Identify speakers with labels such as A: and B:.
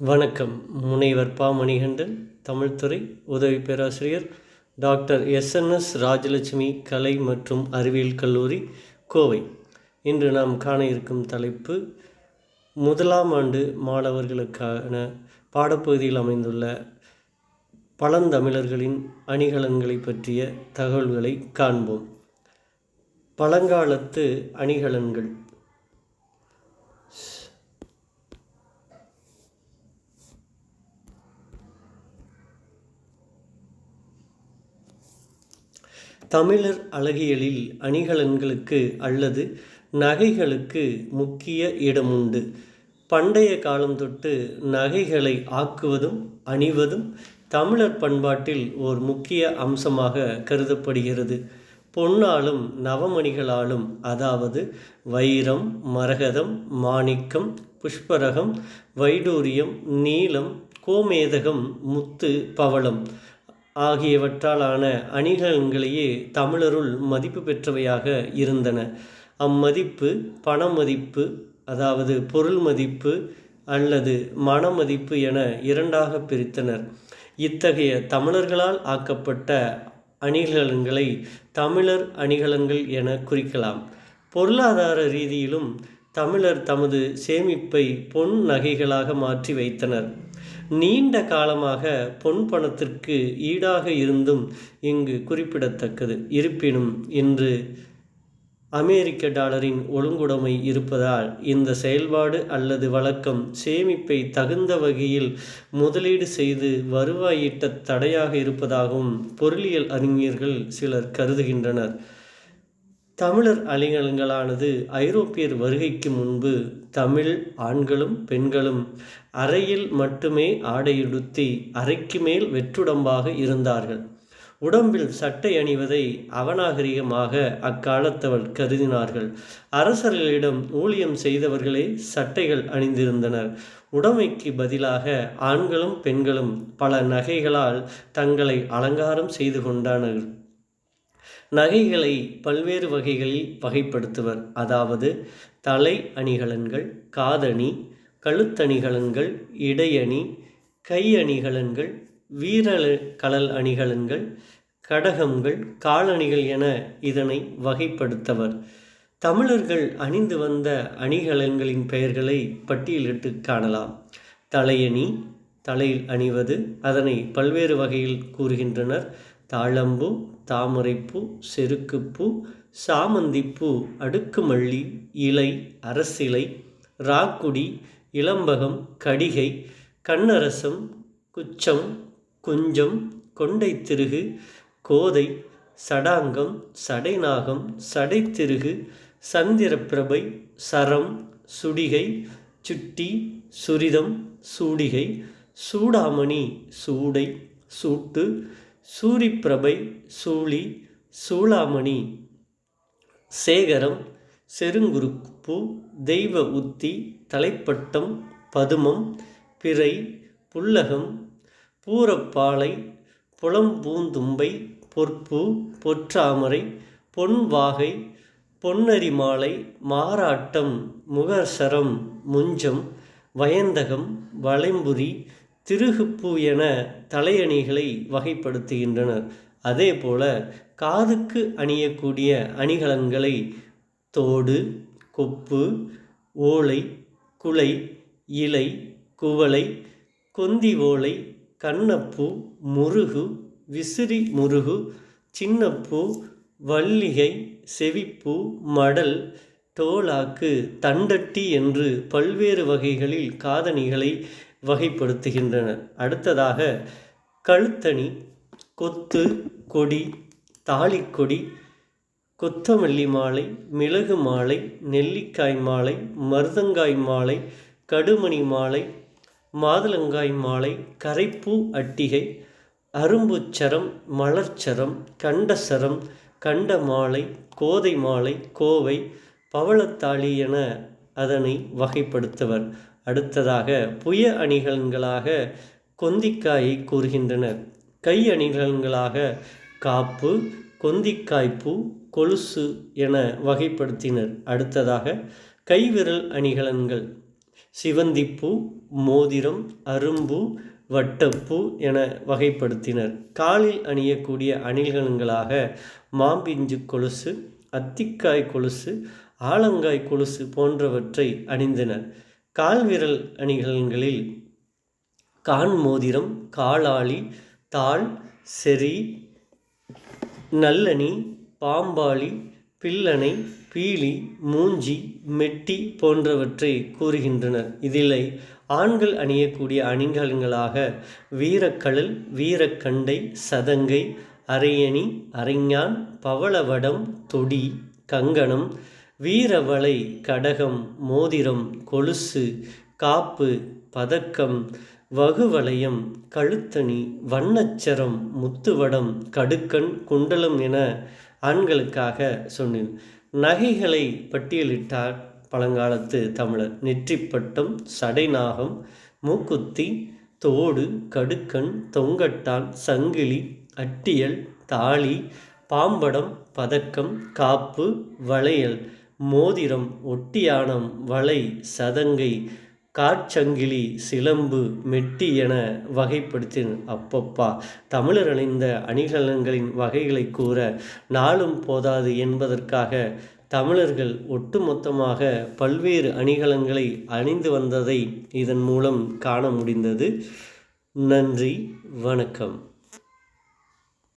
A: வணக்கம். முனைவர் பா. மணிகண்டன் தமிழ்துறை உதவி பேராசிரியர் டாக்டர் எஸ்என்எஸ் ராஜலட்சுமி கலை மற்றும் அறிவியல் கல்லூரி கோவை. இன்று நாம் காண இருக்கும் தலைப்பு முதலாம் ஆண்டு மாணவர்களுக்கான பாடப்பகுதியில் அமைந்துள்ள பழந்தமிழர்களின் அணிகலன்களை பற்றிய தகவல்களை காண்போம். பழங்காலத்து அணிகலன்கள். தமிழர் அழகியலில் அணிகலன்களுக்கு அல்லது நகைகளுக்கு முக்கிய இடமுண்டு. பண்டைய காலம் தொட்டு நகைகளை ஆக்குவதும் அணிவதும் தமிழர் பண்பாட்டில் ஓர் முக்கிய அம்சமாக கருதப்படுகிறது. பொன்னாலும் நவமணிகளாலும் அதாவது வைரம் மரகதம் மாணிக்கம் புஷ்பரகம் வைடூரியம் நீலம் கோமேதகம் முத்து பவளம். ஆகியவற்றாலான அணிகலன்களையே தமிழருள் மதிப்பு பெற்றவையாக இருந்தன. அம்மதிப்பு பண மதிப்பு அதாவது பொருள் மதிப்பு அல்லது மனமதிப்பு என இரண்டாக பிரித்தனர். இத்தகைய தமிழர்களால் ஆக்கப்பட்ட அணிகலன்களை தமிழர் அணிகலன்கள் என குறிக்கலாம். பொருளாதார ரீதியிலும் தமிழர் தமது சேமிப்பை பொன் நகைகளாக மாற்றி வைத்தனர். நீண்ட காலமாக பொன் பணத்திற்கு ஈடாக இருந்தும் இங்கு குறிப்பிடத்தக்கது. இருப்பினும் இன்று அமெரிக்க டாலரின் ஒழுங்குடைமை இருப்பதால் இந்த செயல்பாடு அல்லது வழக்கம் சேமிப்பை தகுந்த வகையில் முதலீடு செய்து வருவாயிட்ட தடையாக இருப்பதாகவும் பொருளியல் அறிஞர்கள் சிலர் கருதுகின்றனர். தமிழர் அணிகலன்களானது ஐரோப்பியர் வருகைக்கு முன்பு தமிழ் ஆண்களும் பெண்களும் அறையில் மட்டுமே ஆடையுடுத்தி அறைக்கு மேல் வெற்றுடம்பாக இருந்தார்கள். உடம்பில் சட்டை அணிவதை அவநாகரிகமாக அக்காலத்தவள் கருதினார்கள். அரசர்களிடம் ஊழியம் செய்தவர்களே சட்டைகள் அணிந்திருந்தனர். உடமைக்கு பதிலாக ஆண்களும் பெண்களும் பல நகைகளால் தங்களை அலங்காரம் செய்து கொண்டனர். நகைகளை பல்வேறு வகைகளில் வகைப்படுத்துவர். அதாவது தலை அணிகலன்கள் காதணி கழுத்தணிகலன்கள் இடையணி கை அணிகலன்கள் வீர கலல் அணிகலன்கள் கடகங்கள் காலணிகள் என இதனை வகைப்படுத்தவர். தமிழர்கள் அணிந்து வந்த அணிகலன்களின் பெயர்களை பட்டியலிட்டு காணலாம். தலையணி தலையில் அணிவது அதனை பல்வேறு வகையில் கூறுகின்றனர். தாளம்பூ தாமரைப்பூ செருக்குப்பூ சாமந்திப்பூ அடுக்குமல்லி இலை அரசிலை ராக்குடி இளம்பகம் கடிகை கண்ணரசம் குச்சம் குஞ்சம் கொண்டைத்திருகு கோதை சடாங்கம் சடைநாகம் சடைத்திருகு சந்திரப்பிரபை சரம் சுடிகை சுட்டி சுரிதம் சூடிகை சூடாமணி சூடை சூட்டு சூரிப்பிரபை சூழி சூளாமணி சேகரம் செருங்குருப்பு தெய்வ உத்தி தலைப்பட்டம் பதுமம் பிறை புல்லகம் பூரப்பாலை புலம்பூந்தும்பை பொற்பு பொற்றாமரை பொன்வாகை பொன்னரிமாலை மாறாட்டம் முகர்சரம் முஞ்சம் வயந்தகம் வளைம்புரி திருகுப்பு என தலையணிகளை வகைப்படுத்துகின்றனர். அதே போல காதுக்கு அணியக்கூடிய அணிகலன்களை தோடு கொப்பு ஓலை குலை இலை குவளை கொந்தி ஓலை கண்ணப்பூ முருகு விசிறி முருகு சின்னப்பூ வள்ளிகை செவிப்பூ மடல் தோலாக்கு தண்டட்டி என்று பல்வேறு வகைகளில் காதணிகளை வகைப்படுத்துகின்றனர் அடுத்ததாக கழுத்தணி கொத்து கொடி தாலிக்கொடி கொத்தமல்லி மாலை மிளகு மாலை நெல்லிக்காய் மாலை மருதங்காய் மாலை கடுமணி மாலை மாதுளங்காய் மாலை கரைப்பூ அட்டிகை அரும்புச்சரம் மலர்ச்சரம் கண்டசரம் கண்ட மாலை கோதை மாலை கோவை பவளத்தாளி என அதனை வகைப்படுத்துவர். அடுத்ததாக புய அணிகலன்களாக கொந்திக்காயை கூறுகின்றனர். கை அணிகலன்களாக காப்பு கொந்திக்காய்ப்பு கொலுசு என வகைப்படுத்தினர். அடுத்ததாக கைவிரல் அணிகலன்கள். சிவந்திப்பூ மோதிரம் அரும்பு வட்டப்பூ என வகைப்படுத்தினர். காலில் அணியக்கூடிய அணிகலன்களாக மாம்பிஞ்சு கொலுசு அத்திக்காய் கொலுசு ஆலங்காய் கொலுசு போன்றவற்றை அணிந்தனர். கால்விரல் அணிகலன்களில் கான் மோதிரம் காலாளி தாள் செறி நல்லணி பாம்பாளி பில்லணை பீலி மூஞ்சி மெட்டி போன்றவற்றை கூறுகின்றனர். இதிலை ஆண்கள் அணியக்கூடிய அணிகலன்களாக வீரக்கழல் வீரக்கண்டை சதங்கை அரையணி அரைஞான் பவளவடம் தொடி கங்கணம் வீரவளை கடகம் மோதிரம் கொலுசு காப்பு பதக்கம் வகுவலயம் கழுத்தணி வண்ணச்சரம் முத்துவடம் கடுக்கண் குண்டலம் என ஆண்களுக்காக சொன்னேன். நகைகளை பட்டியலிட்டார் பழங்காலத்து தமிழர். நெற்றிப்பட்டம் சடைநாகம் மூக்குத்தி தோடு கடுக்கன் தொங்கட்டான் சங்கிலி அட்டியல் தாலி பாம்படம் பதக்கம் காப்பு வளையல். மோதிரம் ஒட்டியானம் வளை சதங்கை காற்சங்கிலி சிலம்பு மெட்டி என வகைப்படுத்தின அப்பப்பா. தமிழர் அணிந்த அணிகலன்களின் வகைகளை கூற நாளும் போதாது என்பதற்காக தமிழர்கள் ஒட்டுமொத்தமாக பல்வேறு அணிகலன்களை அணிந்து வந்ததை இதன் மூலம் காண முடிந்தது. நன்றி வணக்கம்.